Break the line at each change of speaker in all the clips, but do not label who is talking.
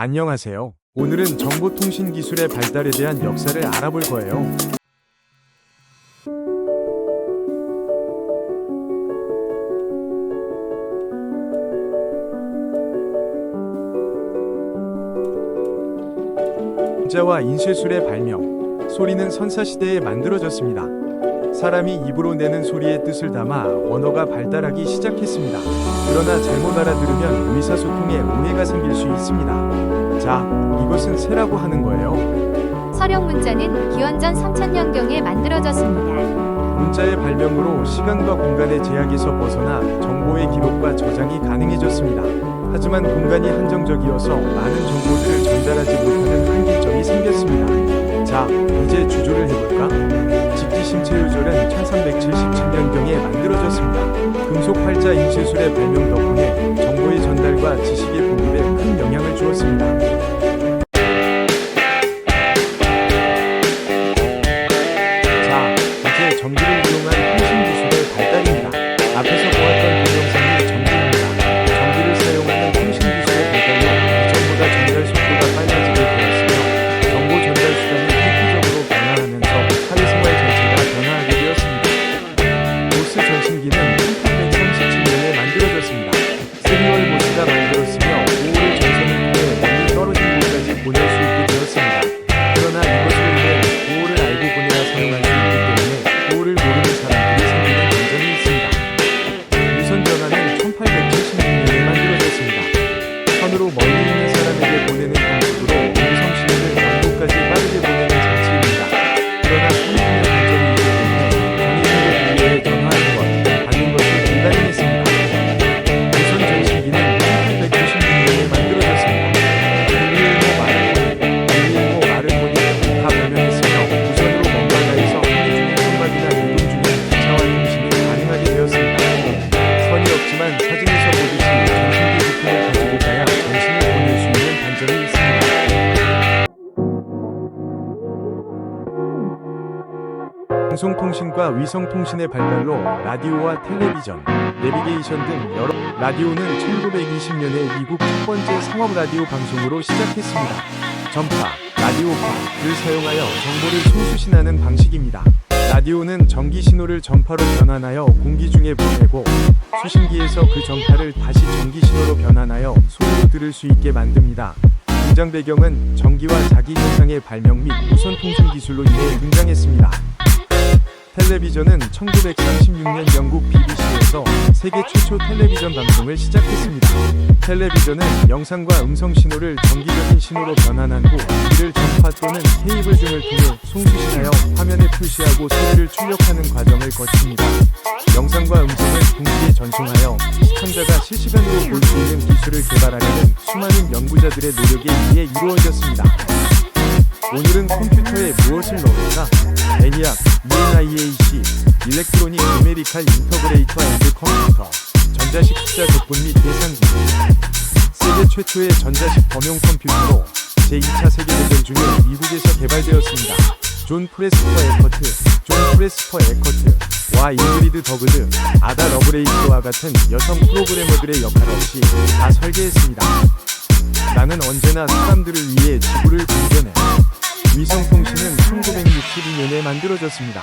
안녕하세요. 오늘은 정보통신 기술의 발달에 대한 역사를 알아볼 거예요. 문자와 인쇄술의 발명, 소리는 선사시대에 만들어졌습니다. 사람이 입으로 내는 소리의 뜻을 담아 언어가 발달하기 시작했습니다. 그러나 잘못 알아들으면 의사소통에 오해가 생길 수 있습니다. 자, 이것은 새라고 하는 거예요.
서령 문자는 기원전 3000년경에 만들어졌습니다.
문자의 발명으로 시간과 공간의 제약에서 벗어나 정보의 기록과 저장이 가능해졌습니다. 하지만 공간이 한정적이어서 많은 정보들을 전달하지 못하는 한계점이 생겼습니다. 자, 이제 주조를 해볼까? 직지심체유절은 1377년경에 만들어졌습니다. 금속 활자 인쇄술의 발명 덕분에 정보의 전달과 지식의 공급에 큰 영향을 주었습니다. 전기를 사람에게 보내는 방식으로 음성 신호를 영도까지 빠르게 보내는 장치입니다. 그러나 성능의 문제이 있기 때문에 전인에게 비교해 전화하는 것, 받는 것이 불가능했습니다. 유선 전신기는 1896년에 만들어졌습니다. 115 마르코니, 115 마르코니 다 변형했으며 무선으로 먼 바다에서 항해 중인 선박이나 이동 중인 기차와 통신이 가능하게 되었습니다. 선이 없지만 사진 방송통신과 위성통신의 발달로 라디오와 텔레비전, 내비게이션 등 여러 라디오는 1920년에 미국 첫 번째 상업 라디오 방송으로 시작했습니다. 전파, 라디오파를 사용하여 정보를 송수신하는 방식입니다. 라디오는 전기 신호를 전파로 변환하여 공기 중에 보내고 수신기에서 그 전파를 다시 전기 신호로 변환하여 소리로 들을 수 있게 만듭니다. 등장 배경은 전기와 자기 현상의 발명 및 무선 통신 기술로 인해 등장했습니다. 텔레비전은 1936년 영국 BBC에서 세계 최초 텔레비전 방송을 시작했습니다. 텔레비전은 영상과 음성 신호를 전기적인 신호로 변환한 후 이를 전파 또는 케이블 등을 통해 송수신하여 화면에 표시하고 소리를 출력하는 과정을 거칩니다. 영상과 음성을 동시에 전송하여 시청자가 실시간으로 볼 수 있는 기술을 개발하려는 수많은 연구자들의 노력에 의해 이루어졌습니다. 오늘은 컴퓨터에 무엇을 넣을까? 애니악, ENIAC, 일렉트로닉 누메리칼 인터그레이터 앤드 컴퓨터, 전자식 숫자 적분 및 계산기. 세계 최초의 전자식 범용 컴퓨터로 제2차 세계대전 중에 미국에서 개발되었습니다. 존 프레스퍼 에커트, 존 프레스퍼 에커트, 와 잉그리드 더그드, 아다 러브레이스와 같은 여성 프로그래머들의 역할 없이 다 설계했습니다. 나는 언제나 사람들을 위해 지구를 공존해. 위성통신은 1962년에 만들어졌습니다.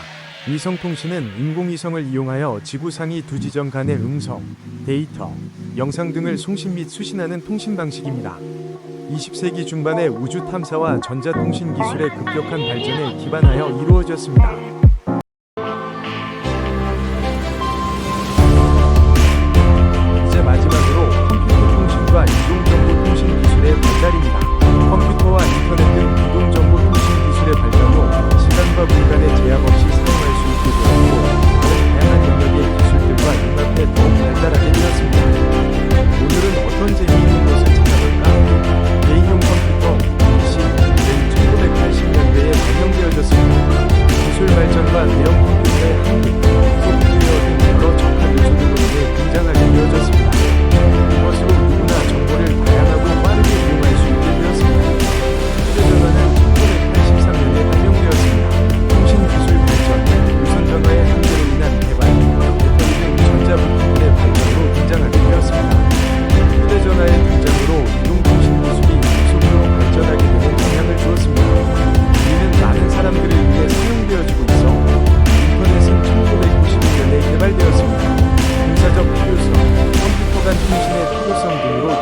위성통신은 인공위성을 이용하여 지구상의 두 지점 간의 음성, 데이터, 영상 등을 송신 및 수신하는 통신 방식입니다. 20세기 중반에 우주 탐사와 전자통신 기술의 급격한 발전에 기반하여 이루어졌습니다.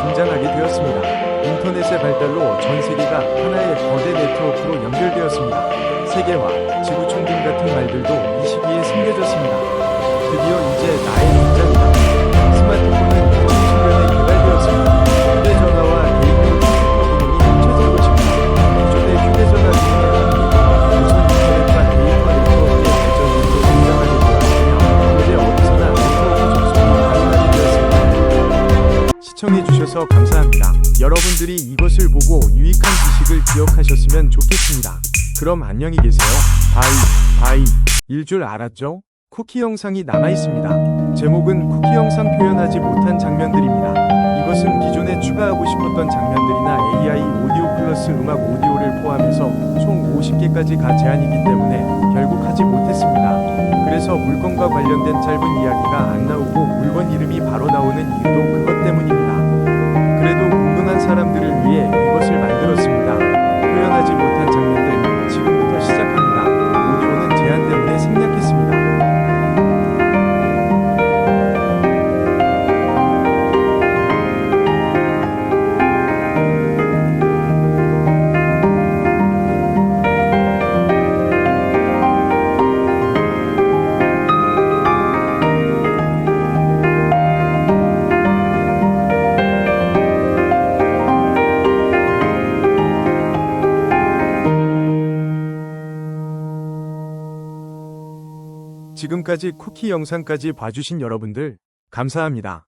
등장하게 되었습니다. 인터넷의 발달로 전 세계가 하나의 거대 네트워크로 연결되었습니다. 세계화, 지구촌 등 같은 말들도 이 시기에 생겨졌습니다. 드디어 이제 나의 문제입니다. 스마트폰 시청해주셔서 감사합니다. 여러분들이 이것을 보고 유익한 지식을 기억하셨으면 좋겠습니다. 그럼 안녕히 계세요. 바이, 바이. 일 줄 알았죠? 쿠키 영상이 남아있습니다. 제목은 쿠키 영상 표현하지 못한 장면들입니다. 이것은 기존에 추가하고 싶었던 장면들이나 AI 오디오 플러스 음악 오디오를 포함해서 총 50개까지 가 제한이기 때문에 결국 하지 못했습니다. 그래서 물건과 관련된 짧은 이야기가 안 나오고 물건 이름이 바로 나오는 이유 지금까지 쿠키 영상까지 봐주신 여러분들 감사합니다.